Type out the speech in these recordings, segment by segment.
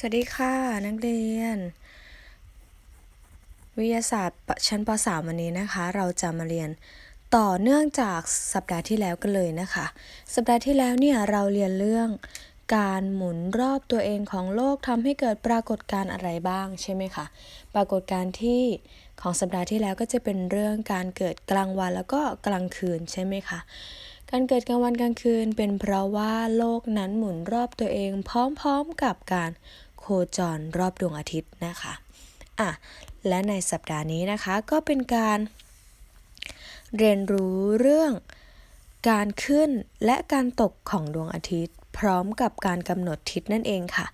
สวัสดีค่ะ นักเรียน วิทยาศาสตร์ชั้นป .3 วันนี้นะคะ เราจะมาเรียนต่อเนื่องจากสัปดาห์ที่แล้วกันเลยนะคะ สัปดาห์ที่แล้วเนี่ยเราเรียนเรื่องการหมุนรอบตัวเองของโลกทำให้เกิดปรากฏการณ์อะไรบ้างใช่ไหมคะ ปรากฏการณ์ที่ของสัปดาห์ที่แล้วก็จะเป็นเรื่องการเกิดกลางวันแล้วก็กลางคืนใช่ไหมคะการเกิดกลางวันกลางคืนเป็นเพราะว่าโลกนั้นหมุนรอบตัวเองพร้อมๆกับการ คจรรอบดวงอาทิตย์นะคะอะและในสัปดาห์นี้นะคะก็เป็นการเรียนรู้เรื่องการขึ้นและการตกของดวงอาทิตย์ พร้อมกับการกำหนดทิศนั่นเองค่ะ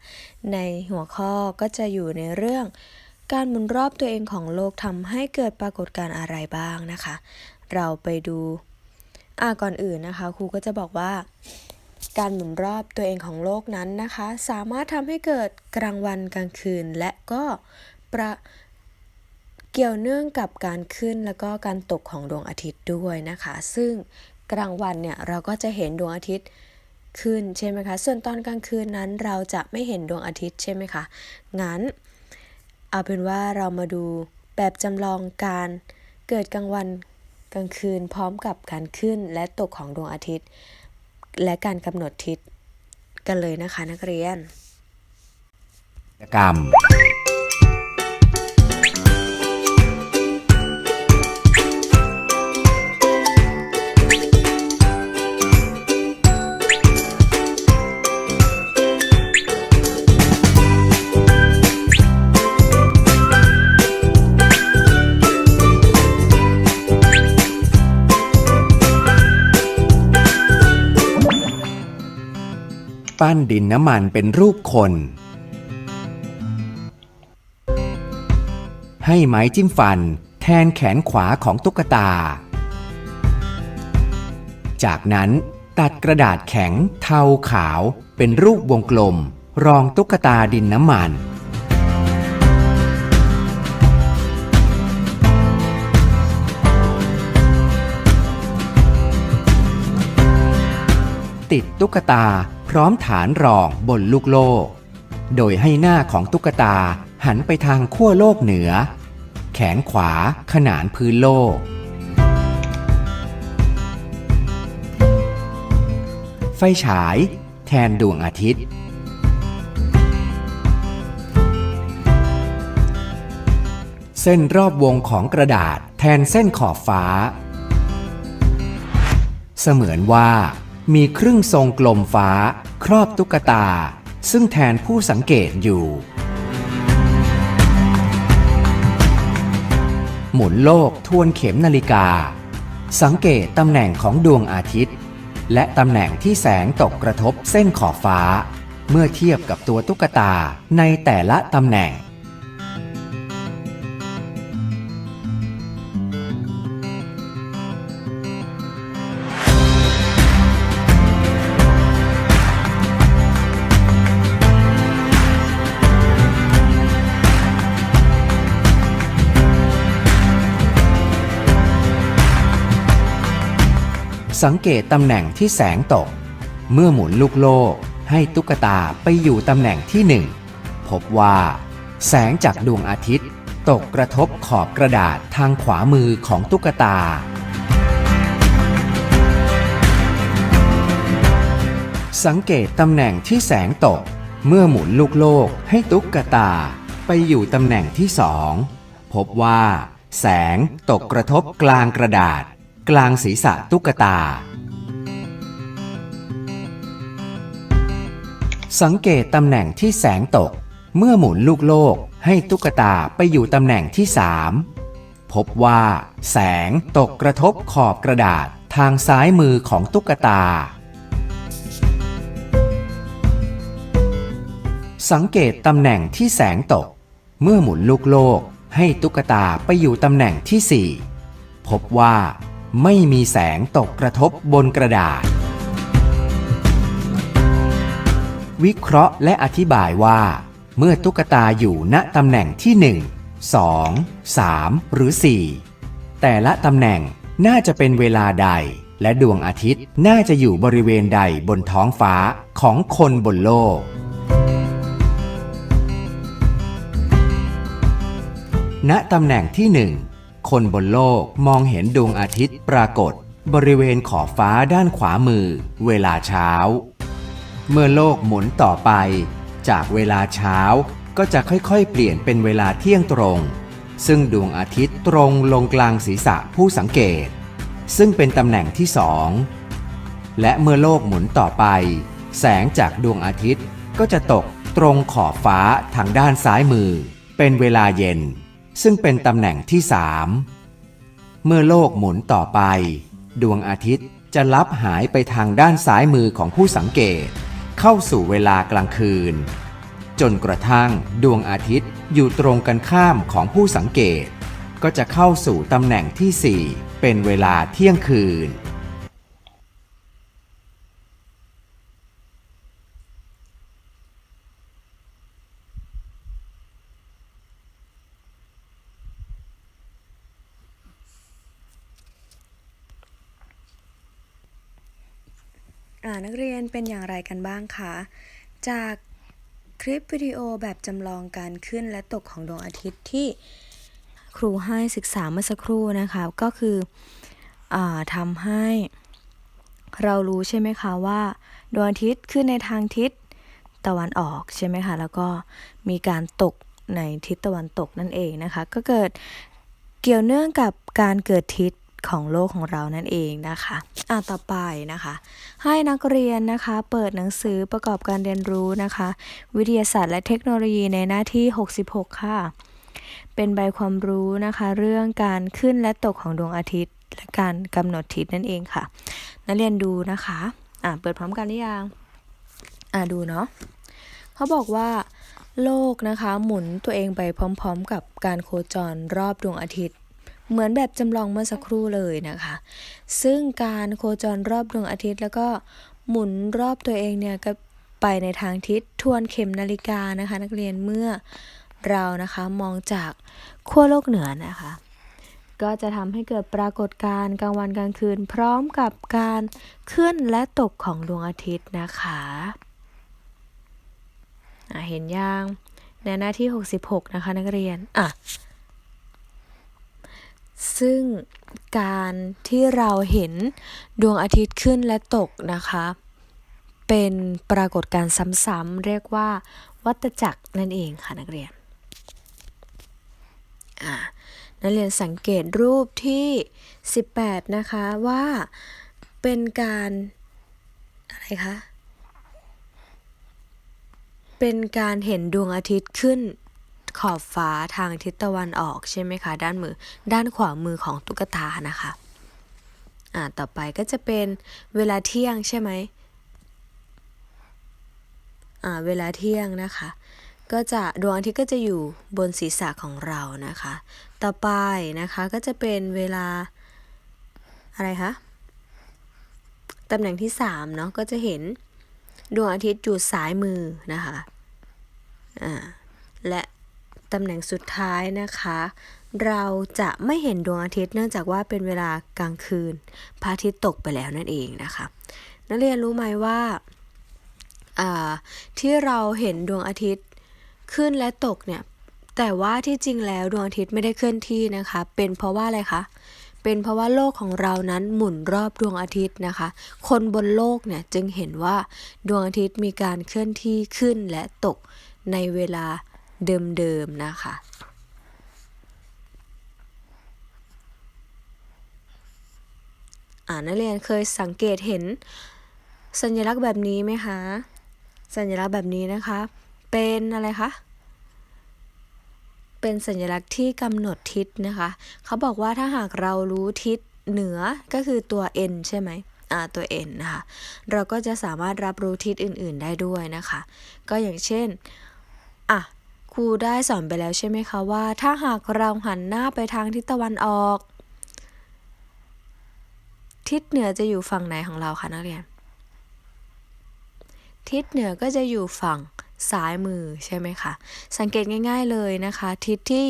ในหัวข้อก็จะอยู่ในเรื่อง การหมุนรอบตัวเองของโลกทำให้เกิดปรากฏการณ์อะไรบ้างนะคะ เราไปดูอ่าก่อนอื่นนะคะครูก็จะบอกว่า การหมุนรอบตัวเองของโลกนั้นนะคะ สามารถทำให้เกิดกลางวันกลางคืน และก็ประเกี่ยวเนื่องกับการขึ้นแล้วก็การตกของดวงอาทิตย์ด้วยนะคะ ซึ่งกลางวันเนี่ยเราก็จะเห็นดวงอาทิตย์ขึ้นใช่ไหมคะ ส่วนตอนกลางคืนนั้นเราจะไม่เห็นดวงอาทิตย์ใช่ไหมคะ งั้น เอาเป็นว่าเรามาดูแบบจำลองการเกิดกลางวันกลางคืนพร้อมกับการขึ้นและตกของดวงอาทิตย์ และการกำหนดทิศกันเลยนะคะนักเรียนกรรม ปั้นดินน้ำมันเป็นรูปคน ให้ไม้จิ้มฟันแทนแขนขวาของตุ๊กตา จากนั้นตัดกระดาษแข็งเทาขาวเป็นรูปวงกลม รองตุ๊กตาดินน้ำมัน ติดตุ๊กตา พร้อมฐานรองบนลูกโลก โดยให้หน้าของตุ๊กตาหันไปทางขั้วโลกเหนือ แขนขวาขนานพื้นโลก ไฟฉาย แทนดวงอาทิตย์ เส้นรอบวงของกระดาษแทนเส้นขอบฟ้า เสมือนว่ามีครึ่งทรงกลมฟ้า ครอบตุ๊กตา ซึ่งแทนผู้สังเกตอยู่ หมุนโลกทวนเข็มนาฬิกา สังเกตตำแหน่งของดวงอาทิตย์ และตำแหน่งที่แสงตกกระทบเส้นขอบฟ้า เมื่อเทียบกับตัวตุ๊กตาในแต่ละตำแหน่ง สังเกตตำแหน่งที่แสงตก เมื่อหมุนลูกโลกให้ตุ๊กตาไปอยู่ตำแหน่งที่หนึ่งพบว่า แสงจากดวงอาทิตย์ ตกกระทบขอบกระดาษทางขวามือของตุ๊กตา สังเกตตำแหน่งที่แสงตก เมื่อหมุนลูกโลกให้ตุ๊กตาไปอยู่ตำแหน่งที่สองพบว่า แสงตกกระทบกลางกระดาษ กลางศีรษะตุ๊กตา สังเกตตำแหน่งที่แสงตก เมื่อหมุนลูกโลกให้ตุ๊กตาไปอยู่ตำแหน่งที่สามพบว่า แสงตกกระทบขอบกระดาษทางซ้ายมือของตุ๊กตา สังเกตตำแหน่งที่แสงตก เมื่อหมุนลูกโลกให้ตุ๊กตาไปอยู่ตำแหน่งที่ 4 พบว่า ไม่มีแสงตกกระทบบนกระดาษ วิเคราะห์และอธิบายว่า เมื่อตุ๊กตาอยู่ณตำแหน่งที่ 1 2 3 หรือ 4 แต่ละตำแหน่งน่าจะเป็นเวลาใด และดวงอาทิตย์น่าจะอยู่บริเวณใดบนท้องฟ้าของคนบนโลกณตำแหน่งที่ 1 คนบนโลกมองเห็นดวงอาทิตย์ปรากฏ บริเวณขอบฟ้าด้านขวามือ เวลาเช้า เมื่อโลกหมุนต่อไป จากเวลาเช้าก็จะค่อยๆ เปลี่ยนเป็นเวลาเที่ยงตรง ซึ่งดวงอาทิตย์ตรงลงกลางศีรษะผู้สังเกต ซึ่งเป็นตำแหน่งที่สองและเมื่อโลกหมุนต่อไป แสงจากดวงอาทิตย์ก็จะตกตรงขอบฟ้าทางด้านซ้ายมือ เป็นเวลาเย็น ซึ่งเป็นตำแหน่งที่สามเมื่อโลกหมุนต่อไป ดวงอาทิตย์จะลับหายไปทางด้านซ้ายมือของผู้สังเกต เข้าสู่เวลากลางคืน จนกระทั่งดวงอาทิตย์อยู่ตรงกันข้ามของผู้สังเกต ก็จะเข้าสู่ตำแหน่งที่ 4 เป็นเวลาเที่ยงคืน นักเรียนเป็นอย่างไรกันบ้างคะ จากคลิปวิดีโอแบบจำลองการขึ้นและตกของดวงอาทิตย์ที่ครูให้ศึกษาเมื่อสักครู่นะคะ ก็คืออทำให้เรารู้ใช่ไหมคะว่าดวงอาทิตย์ขึ้นในทางทิศตะวันออกใช่ไหมคะแล้วก็มีการตกในทิศตะวันตกนั่นเองนะคะ ก็เกิดเกี่ยวเนื่องกับการเกิดทิศ ของโลกของเรานั่นเองนะคะอะต่อไปนะคะ ให้นักเรียนนะคะ เปิดหนังสือประกอบการเรียนรู้นะคะ วิทยาศาสตร์และเทคโนโลยีในหน้าที่ 66 ค่ะ เป็นใบความรู้นะคะ เรื่องการขึ้นและตกของดวงอาทิตย์ และการกำหนดทิศนั่นเองค่ะ นักเรียนดูนะคะอะเปิดพร้อมกันหรือยังอะดูเนาะเขาบอกว่าโลกนะคะ หมุนตัวเองไปพร้อม ๆ กับการโคจรรอบดวงอาทิตย์ เหมือนแบบจำลองเมื่อสักครู่เลยนะคะ ซึ่งการโคจรรอบดวงอาทิตย์ แล้วก็หมุนรอบตัวเองเนี่ยก็ไปในทางทิศทวนเข็มนาฬิกานะคะ นักเรียนเมื่อเรานะคะมองจากขั้วโลกเหนือนะคะ ก็จะทำให้เกิดปรากฏการณ์กลางวันกลางคืน พร้อมกับการขึ้นและตกของดวงอาทิตย์นะคะเห็นยังในหน้าที่ 66 นะคะนักเรียน อะ ซึ่งการที่เราเห็นดวงอาทิตย์ขึ้นและตกนะคะ เป็นปรากฏการณ์ซ้ำๆเรียกว่า วัฏจักรนั่นเองค่ะนักเรียนนักเรียนสังเกตรูปที่ 18 นะคะว่าเป็นการอะไรคะ เป็นการเห็นดวงอาทิตย์ขึ้น ขอบฟ้าทางทิศตะวันออกใช่ไหมคะ ด้านมือ ด้านขวามือของตุ๊กตานะคะ อ่า ต่อไปก็จะเป็นเวลาเที่ยงใช่ไหมอ่า เวลาเที่ยงนะคะ ก็จะดวงอาทิตย์ก็จะอยู่บนศีรษะของเรานะคะ ต่อไปนะคะก็จะเป็นเวลาอะไรคะตำแหน่งที่3เนาะก็จะเห็นดวงอาทิตย์อยู่ซ้ายมือนะคะ อ่า และ ตำแหน่งสุดท้ายนะคะ เราจะไม่เห็นดวงอาทิตย์เนื่องจากว่าเป็นเวลากลางคืนพระอาทิตย์ตกไปแล้วนั่นเองนะคะ นักเรียนรู้ไหมว่าที่เราเห็นดวงอาทิตย์ขึ้นและตกเนี่ยแต่ว่าที่จริงแล้วดวงอาทิตย์ไม่ได้เคลื่อนที่นะคะ เป็นเพราะว่าอะไรคะเป็นเพราะว่าโลกของเรานั้นหมุนรอบดวงอาทิตย์นะคะ คนบนโลกเนี่ยจึงเห็นว่าดวงอาทิตย์มีการเคลื่อนที่ขึ้นและตกในเวลา เดิมๆนะคะ อ่านักเรียนเคยสังเกตเห็นสัญลักษณ์แบบนี้ไหมคะ สัญลักษณ์แบบนี้นะคะ เป็นอะไรคะ เป็นสัญลักษณ์ที่กำหนดทิศนะคะ เขาบอกว่าถ้าหากเรารู้ทิศเหนือก็คือตัว n ใช่ไหมอ่าตัว n นะคะ เราก็จะสามารถรับรู้ทิศอื่น ๆ ได้ด้วยนะคะ ก็อย่างเช่น อะ ครูได้สอนไปแล้วใช่ไหมคะว่า ถ้าหากเราหันหน้าไปทางทิศตะวันออก ทิศเหนือจะอยู่ฝั่งไหนของเราคะนักเรียน ทิศเหนือก็จะอยู่ฝั่งซ้ายมือใช่ไหมคะ สังเกตง่าย ๆเลยนะคะ ทิศที่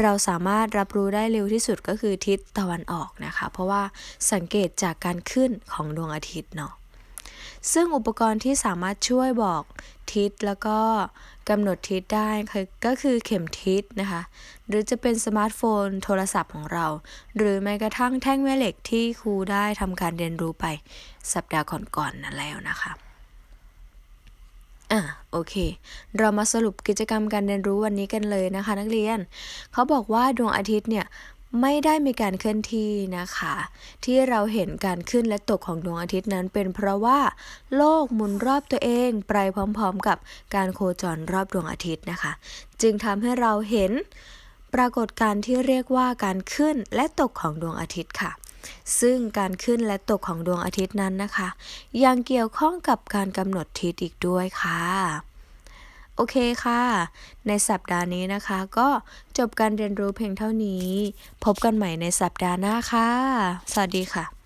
เราสามารถรับรู้ได้เร็วที่สุดก็คือทิศตะวันออกนะคะ เพราะว่าสังเกตจากการขึ้นของดวงอาทิตย์เนาะ ซึ่งอุปกรณ์ที่สามารถช่วยบอกทิศแล้วก็กำหนดทิศได้คือก็คือเข็มทิศนะคะ หรือจะเป็นสมาร์ทโฟนโทรศัพท์ของเรา หรือแม้กระทั่งแท่งแม่เหล็กที่ครูได้ทำการเรียนรู้ไปสัปดาห์ก่อนๆนั่นแล้วนะคะอะโอเค เรามาสรุปกิจกรรมการเรียนรู้วันนี้กันเลยนะคะ นักเรียน เขาบอกว่าดวงอาทิตย์เนี่ย ไม่ได้มีการเคลื่อนที่นะคะ ที่เราเห็นการขึ้นและตกของดวงอาทิตย์นั้น เป็นเพราะว่า โลกหมุนรอบตัวเองไปพร้อมๆกับการโคจรรอบดวงอาทิตย์นะคะ จึงทำให้เราเห็นปรากฏการณ์ที่เรียกว่าการขึ้นและตกของดวงอาทิตย์ค่ะ ซึ่งการขึ้นและตกของดวงอาทิตย์นั้นนะคะ ยังเกี่ยวข้องกับการกำหนดทิศอีกด้วยค่ะ เคค่ะ ในสัปดาห์นี้นะคะ ก็จบการเรียนรู้เพียงเท่านี้ พบกันใหม่ในสัปดาห์หน้าค่ะ สวัสดีค่ะ